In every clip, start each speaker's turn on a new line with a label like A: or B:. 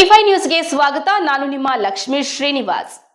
A: FY ನ್ಯೂಸ್ಗೆ ಸ್ವಾಗತ. ನಾನು ನಿಮ್ಮ ಲಕ್ಷ್ಮೀ ಶ್ರೀನಿವಾಸ್.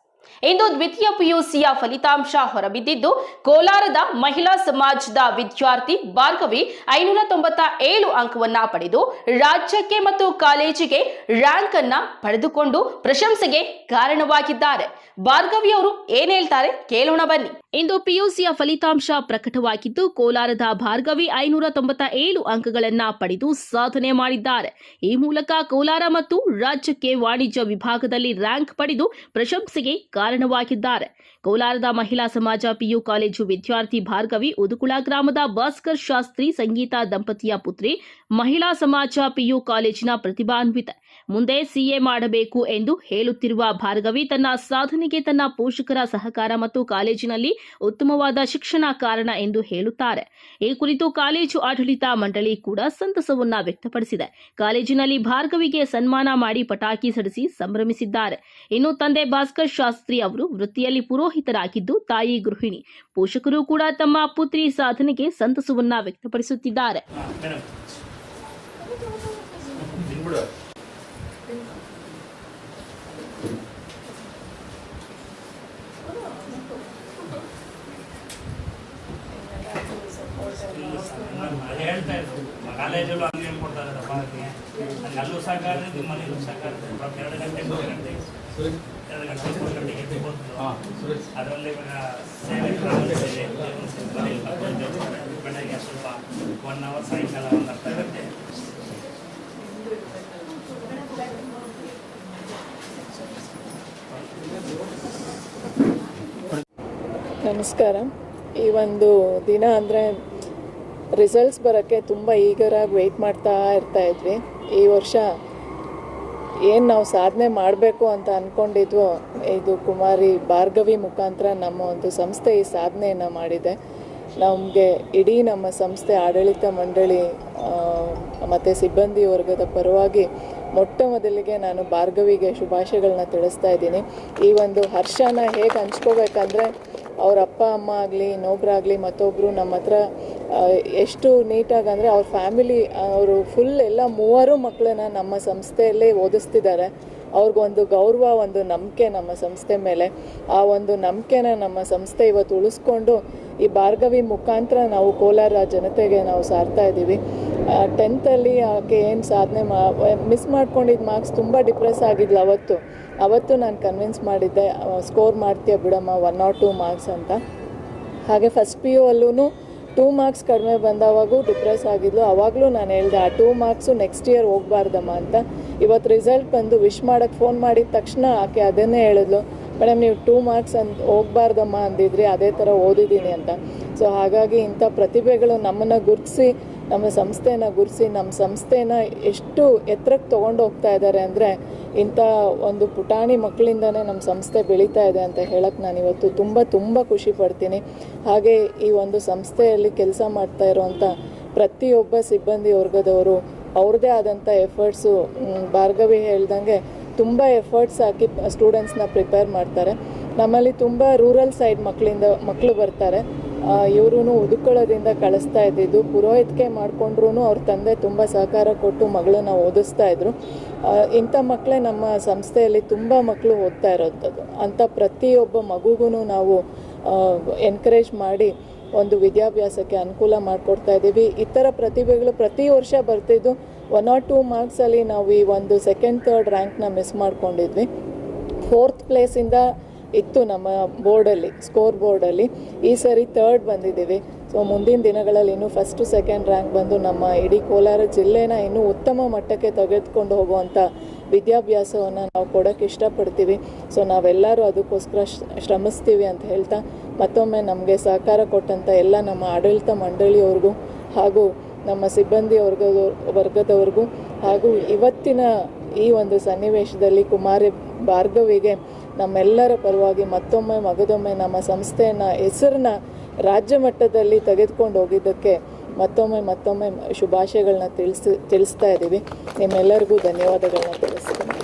A: ಇಂದು ದ್ವಿತೀಯ ಪಿಯುಸಿಯ ಫಲಿತಾಂಶ ಹೊರಬಿದ್ದಿದ್ದು, ಕೋಲಾರದ ಮಹಿಳಾ ಸಮಾಜದ ವಿದ್ಯಾರ್ಥಿ ಭಾರ್ಗವಿ ಐನೂರ ತೊಂಬತ್ತ ಏಳು ಅಂಕವನ್ನ ಪಡೆದು, ರಾಜ್ಯಕ್ಕೆ ಮತ್ತು ಕಾಲೇಜಿಗೆ ರ್ಯಾಂಕ್ ಅನ್ನ ಪಡೆದುಕೊಂಡು ಪ್ರಶಂಸೆಗೆ ಕಾರಣವಾಗಿದ್ದಾರೆ. ಭಾರ್ಗವಿ ಅವರು ಏನ್ ಹೇಳ್ತಾರೆ? ಕೇಳೋಣ ಬನ್ನಿ. ಇಂದು ಪಿಯುಸಿಯ ಫಲಿತಾಂಶ ಪ್ರಕಟವಾಗಿದ್ದು, ಕೋಲಾರದ ಭಾರ್ಗವಿ ಐನೂರ ತೊಂಬತ್ತ ಏಳು ಅಂಕಗಳನ್ನ ಪಡೆದು ಸಾಧನೆ ಮಾಡಿದ್ದಾರೆ. ಈ ಮೂಲಕ ಕೋಲಾರ ಮತ್ತು ರಾಜ್ಯಕ್ಕೆ ವಾಣಿಜ್ಯ ವಿಭಾಗದಲ್ಲಿ ರ್ಯಾಂಕ್ ಪಡೆದು ಪ್ರಶಂಸೆಗೆ ಕಾರಣವಾಗಿದ್ದಾರೆ ಕೋಲಾರದ ಮಹಿಳಾ ಸಮಾಜ ಪಿಯು ಕಾಲೇಜು ವಿದ್ಯಾರ್ಥಿ ಭಾರ್ಗವಿ ಉದುಕುಳ ಗ್ರಾಮದ ಭಾಸ್ಕರ್ ಶಾಸ್ತ್ರಿ ಸಂಗೀತ ದಂಪತಿಯ ಪುತ್ರಿ ಮಹಿಳಾ ಸಮಾಜ ಪಿಯು ಕಾಲೇಜಿನ ಪ್ರತಿಭಾನ್ವಿತ. ಮುಂದೆ ಸಿಎ ಮಾಡಬೇಕು ಎಂದು ಹೇಳುತ್ತಿರುವ ಭಾರ್ಗವಿ ತನ್ನ ಸಾಧನೆಗೆ ತನ್ನ ಪೋಷಕರ ಸಹಕಾರ ಮತ್ತು ಕಾಲೇಜಿನಲ್ಲಿ ಉತ್ತಮವಾದ ಶಿಕ್ಷಣ ಕಾರಣ ಎಂದು ಹೇಳುತ್ತಾರೆ. ಈ ಕುರಿತು ಕಾಲೇಜು ಆಡಳಿತ ಮಂಡಳಿ ಕೂಡ ಸಂತಸವನ್ನ ವ್ಯಕ್ತಪಡಿಸಿದೆ. ಕಾಲೇಜಿನಲ್ಲಿ ಭಾರ್ಗವಿಗೆ ಸನ್ಮಾನ ಮಾಡಿ ಪಟಾಕಿ ಸಡಿಸಿ ಸಂಭ್ರಮಿಸಿದ್ದಾರೆ. ಇನ್ನು ತಂದೆ ಭಾಸ್ಕರ್ ಶಾಸ್ತ್ರಿ ಅವರು ವೃತ್ತಿಯಲ್ಲಿ ಪುರೋಹಿತರಾಗಿದ್ದು ತಾಯಿ ಗೃಹಿಣಿ. ಪೋಷಕರು ಕೂಡ ತಮ್ಮ ಪುತ್ರಿ ಸಾಧನೆಗೆ ಸಂತಸವನ್ನ ವ್ಯಕ್ತಪಡಿಸುತ್ತಿದ್ದಾರೆ.
B: ಕಾಲೇಜಲ್ಲೂ ಅಲ್ಲಿ ಹೇಳ್ಕೊಡ್ತಾ ಇದ್ದಾರಪ್ಪ ಅದಕ್ಕೆ ನಂಗೆ ಅಲ್ಲೂ ಸಹಕಾರ ಮನೆಯಲ್ಲೂ ಇದೆ. ಎರಡು ಗಂಟೆ ಮೂರು ಗಂಟೆ ಅದರಲ್ಲಿ ಇವಾಗ ಸೇವೆ ಬೆಳಗ್ಗೆ ಸ್ವಲ್ಪ ಒನ್ ಅವರ್ ಸಾಯಂಕಾಲ ಒಂದು ಗಂಟೆ.
C: ನಮಸ್ಕಾರ. ಈ ಒಂದು ದಿನ ಅಂದರೆ ರಿಸಲ್ಟ್ಸ್ ಬರೋಕ್ಕೆ ತುಂಬ ಈಗರಾಗಿ ವೆಯ್ಟ್ ಮಾಡ್ತಾ ಇರ್ತಾ ಇದ್ವಿ. ಈ ವರ್ಷ ಏನು ನಾವು ಸಾಧನೆ ಮಾಡಬೇಕು ಅಂತ ಅಂದ್ಕೊಂಡಿದ್ವೋ ಇದು ಕುಮಾರಿ ಭಾರ್ಗವಿ ಮುಖಾಂತರ ನಮ್ಮ ಒಂದು ಸಂಸ್ಥೆ ಈ ಸಾಧನೆಯನ್ನು ಮಾಡಿದೆ. ನಮಗೆ ಇಡೀ ನಮ್ಮ ಸಂಸ್ಥೆ ಆಡಳಿತ ಮಂಡಳಿ ಮತ್ತು ಸಿಬ್ಬಂದಿ ವರ್ಗದ ಪರವಾಗಿ ಮೊಟ್ಟ ಮೊದಲಿಗೆ ನಾನು ಭಾರ್ಗವಿಗೆ ಶುಭಾಶಯಗಳನ್ನ ತಿಳಿಸ್ತಾ ಇದ್ದೀನಿ. ಈ ಒಂದು ಹರ್ಷನ ಹೇಗೆ ಹಂಚ್ಕೋಬೇಕಂದ್ರೆ ಅವ್ರ ಅಪ್ಪ, ಅಮ್ಮ ಆಗಲಿ ಇನ್ನೊಬ್ಬರಾಗಲಿ ಮತ್ತೊಬ್ಬರು ನಮ್ಮ ಹತ್ರ ಎಷ್ಟು ನೀಟಾಗಿ ಅಂದರೆ ಅವ್ರ ಫ್ಯಾಮಿಲಿ ಅವರು ಫುಲ್ ಎಲ್ಲ ಮೂವರು ಮಕ್ಕಳನ್ನ ನಮ್ಮ ಸಂಸ್ಥೆಯಲ್ಲೇ ಓದಿಸ್ತಿದ್ದಾರೆ. ಅವ್ರಿಗೊಂದು ಗೌರವ, ಒಂದು ನಂಬಿಕೆ ನಮ್ಮ ಸಂಸ್ಥೆ ಮೇಲೆ. ಆ ಒಂದು ನಂಬಿಕೆನ ನಮ್ಮ ಸಂಸ್ಥೆ ಇವತ್ತು ಉಳಿಸ್ಕೊಂಡು ಈ ಭಾರ್ಗವಿ ಮುಖಾಂತರ ನಾವು ಕೋಲಾರ ಜನತೆಗೆ ನಾವು ಸಾರ್ತಾ ಇದ್ದೀವಿ. ಟೆಂತಲ್ಲಿ ಆಕೆ ಏನು ಸಾಧನೆ ಮಾ ಮಿಸ್ ಮಾಡ್ಕೊಂಡಿದ್ದ ಮಾರ್ಕ್ಸ್ ತುಂಬ ಡಿಪ್ರೆಸ್ ಆಗಿದ್ಲು ಅವತ್ತು. ಅವತ್ತು ನಾನು ಕನ್ವಿನ್ಸ್ ಮಾಡಿದ್ದೆ ಸ್ಕೋರ್ ಮಾಡ್ತೀಯ ಬಿಡಮ್ಮ ಒನ್ ಆರ್ ಟೂ ಮಾರ್ಕ್ಸ್ ಅಂತ. ಹಾಗೆ ಫಸ್ಟ್ ಪಿ ಯು ಅಲ್ಲೂ ಟೂ ಮಾರ್ಕ್ಸ್ ಕಡಿಮೆ ಬಂದವಾಗೂ ಡಿಪ್ರೆಸ್ ಆಗಿದ್ಲು. ಅವಾಗಲೂ ನಾನು ಹೇಳಿದೆ, ಆ ಟೂ ಮಾರ್ಕ್ಸು ನೆಕ್ಸ್ಟ್ ಇಯರ್ ಹೋಗಬಾರ್ದಮ್ಮ ಅಂತ. ಇವತ್ತು ರಿಸಲ್ಟ್ ಬಂದು ವಿಶ್ ಮಾಡೋಕ್ಕೆ ಫೋನ್ ಮಾಡಿದ ತಕ್ಷಣ ಆಕೆ ಅದನ್ನೇ ಹೇಳಿದ್ಲು. ಮೇಡಮ್, ನೀವು ಟೂ ಮಾರ್ಕ್ಸ್ ಅಂತ ಹೋಗ್ಬಾರ್ದಮ್ಮ ಅಂದಿದ್ರಿ ಅದೇ ಥರ ಓದಿದ್ದೀನಿ ಅಂತ. ಸೊ ಹಾಗಾಗಿ ಇಂಥ ಪ್ರತಿಭೆಗಳು ನಮ್ಮನ್ನು ಗುರುತಿಸಿ ನಮ್ಮ ಸಂಸ್ಥೆನ ಗುರುಸಿ ನಮ್ಮ ಸಂಸ್ಥೆನ ಎಷ್ಟು ಎತ್ತರಕ್ಕೆ ತೊಗೊಂಡು ಹೋಗ್ತಾ ಇದ್ದಾರೆ ಅಂದರೆ ಇಂಥ ಒಂದು ಪುಟಾಣಿ ಮಕ್ಕಳಿಂದನೇ ನಮ್ಮ ಸಂಸ್ಥೆ ಬೆಳೀತಾ ಇದೆ ಅಂತ ಹೇಳಕ್ಕೆ ನಾನು ಇವತ್ತು ತುಂಬ ತುಂಬ ಖುಷಿ ಪಡ್ತೀನಿ. ಹಾಗೆ ಈ ಒಂದು ಸಂಸ್ಥೆಯಲ್ಲಿ ಕೆಲಸ ಮಾಡ್ತಾ ಇರುವಂಥ ಪ್ರತಿಯೊಬ್ಬ ಸಿಬ್ಬಂದಿ ವರ್ಗದವರು ಅವ್ರದ್ದೇ ಆದಂಥ ಎಫರ್ಟ್ಸು ಭಾರ್ಗವಿ ಹೇಳ್ದಂಗೆ ತುಂಬ ಎಫರ್ಟ್ಸ್ ಹಾಕಿ ಸ್ಟೂಡೆಂಟ್ಸ್ನ ಪ್ರಿಪೇರ್ ಮಾಡ್ತಾರೆ. ನಮ್ಮಲ್ಲಿ ತುಂಬ ರೂರಲ್ ಸೈಡ್ ಮಕ್ಕಳಿಂದ ಮಕ್ಕಳು ಬರ್ತಾರೆ. ಇವರು ಉದುಕೊಳ್ಳೋದ್ರಿಂದ ಕಳಿಸ್ತಾ ಇದ್ದಿದ್ದು. ಪುರೋಹಿತಿಕೆ ಮಾಡಿಕೊಂಡ್ರೂ ಅವ್ರ ತಂದೆ ತುಂಬ ಸಹಕಾರ ಕೊಟ್ಟು ಮಗಳನ್ನ ಓದಿಸ್ತಾ ಇದ್ರು. ಇಂಥ ಮಕ್ಕಳೇ ನಮ್ಮ ಸಂಸ್ಥೆಯಲ್ಲಿ ತುಂಬ ಮಕ್ಕಳು ಓದ್ತಾ ಇರೋಂಥದ್ದು. ಅಂಥ ಪ್ರತಿಯೊಬ್ಬ ಮಗುಗೂ ನಾವು ಎನ್ಕರೇಜ್ ಮಾಡಿ ಒಂದು ವಿದ್ಯಾಭ್ಯಾಸಕ್ಕೆ ಅನುಕೂಲ ಮಾಡಿಕೊಡ್ತಾ ಇದ್ದೀವಿ. ಇತರ ಪ್ರತಿಭೆಗಳು ಪ್ರತಿ ವರ್ಷ ಬರ್ತಿದ್ದು. ಒನ್ ಆರ್ ಟೂ ಮಾರ್ಕ್ಸಲ್ಲಿ ನಾವು ಈ ಒಂದು ಸೆಕೆಂಡ್ ಥರ್ಡ್ ರ್ಯಾಂಕ್ನ ಮಿಸ್ ಮಾಡ್ಕೊಂಡಿದ್ವಿ. ಫೋರ್ತ್ ಪ್ಲೇಸಿಂದ ಇತ್ತು ನಮ್ಮ ಬೋರ್ಡಲ್ಲಿ ಸ್ಕೋರ್ ಬೋರ್ಡಲ್ಲಿ ಈ ಸರಿ ಥರ್ಡ್ ಬಂದಿದ್ದೀವಿ. ಸೊ ಮುಂದಿನ ದಿನಗಳಲ್ಲಿ ಇನ್ನೂ ಫಸ್ಟು ಸೆಕೆಂಡ್ ರ್ಯಾಂಕ್ ಬಂದು ನಮ್ಮ ಇಡೀ ಕೋಲಾರ ಜಿಲ್ಲೆನ ಇನ್ನೂ ಉತ್ತಮ ಮಟ್ಟಕ್ಕೆ ತೆಗೆದುಕೊಂಡು ಹೋಗುವಂಥ ವಿದ್ಯಾಭ್ಯಾಸವನ್ನು ನಾವು ಕೊಡೋಕ್ಕೆ ಇಷ್ಟಪಡ್ತೀವಿ. ಸೊ ನಾವೆಲ್ಲರೂ ಅದಕ್ಕೋಸ್ಕರ ಶ್ರ- ಶ್ರಮಿಸ್ತೀವಿ ಅಂತ ಹೇಳ್ತಾ ಮತ್ತೊಮ್ಮೆ ನಮಗೆ ಸಹಕಾರ ಕೊಟ್ಟಂಥ ಎಲ್ಲ ನಮ್ಮ ಆಡಳಿತ ಮಂಡಳಿಯವ್ರಿಗೂ ಹಾಗೂ ನಮ್ಮ ಸಿಬ್ಬಂದಿ ವರ್ಗದ ವರ್ಗದವ್ರಿಗೂ ಹಾಗೂ ಇವತ್ತಿನ ಈ ಒಂದು ಸನ್ನಿವೇಶದಲ್ಲಿ ಕುಮಾರಿ ಭಾರ್ಗವಿಗೆ ನಮ್ಮೆಲ್ಲರ ಪರವಾಗಿ ಮತ್ತೊಮ್ಮೆ ಮಗದೊಮ್ಮೆ ನಮ್ಮ ಸಂಸ್ಥೆಯನ್ನು ಹೆಸರನ್ನ ರಾಜ್ಯ ಮಟ್ಟದಲ್ಲಿ ತೆಗೆದುಕೊಂಡು ಹೋಗಿದ್ದಕ್ಕೆ ಮತ್ತೊಮ್ಮೆ ಮತ್ತೊಮ್ಮೆ ಶುಭಾಶಯಗಳನ್ನ ತಿಳಿಸಿ ತಿಳಿಸ್ತಾ ಇದ್ದೀವಿ ನಿಮ್ಮೆಲ್ಲರಿಗೂ ಧನ್ಯವಾದಗಳನ್ನ ತಿಳಿಸ್ತೀನಿ.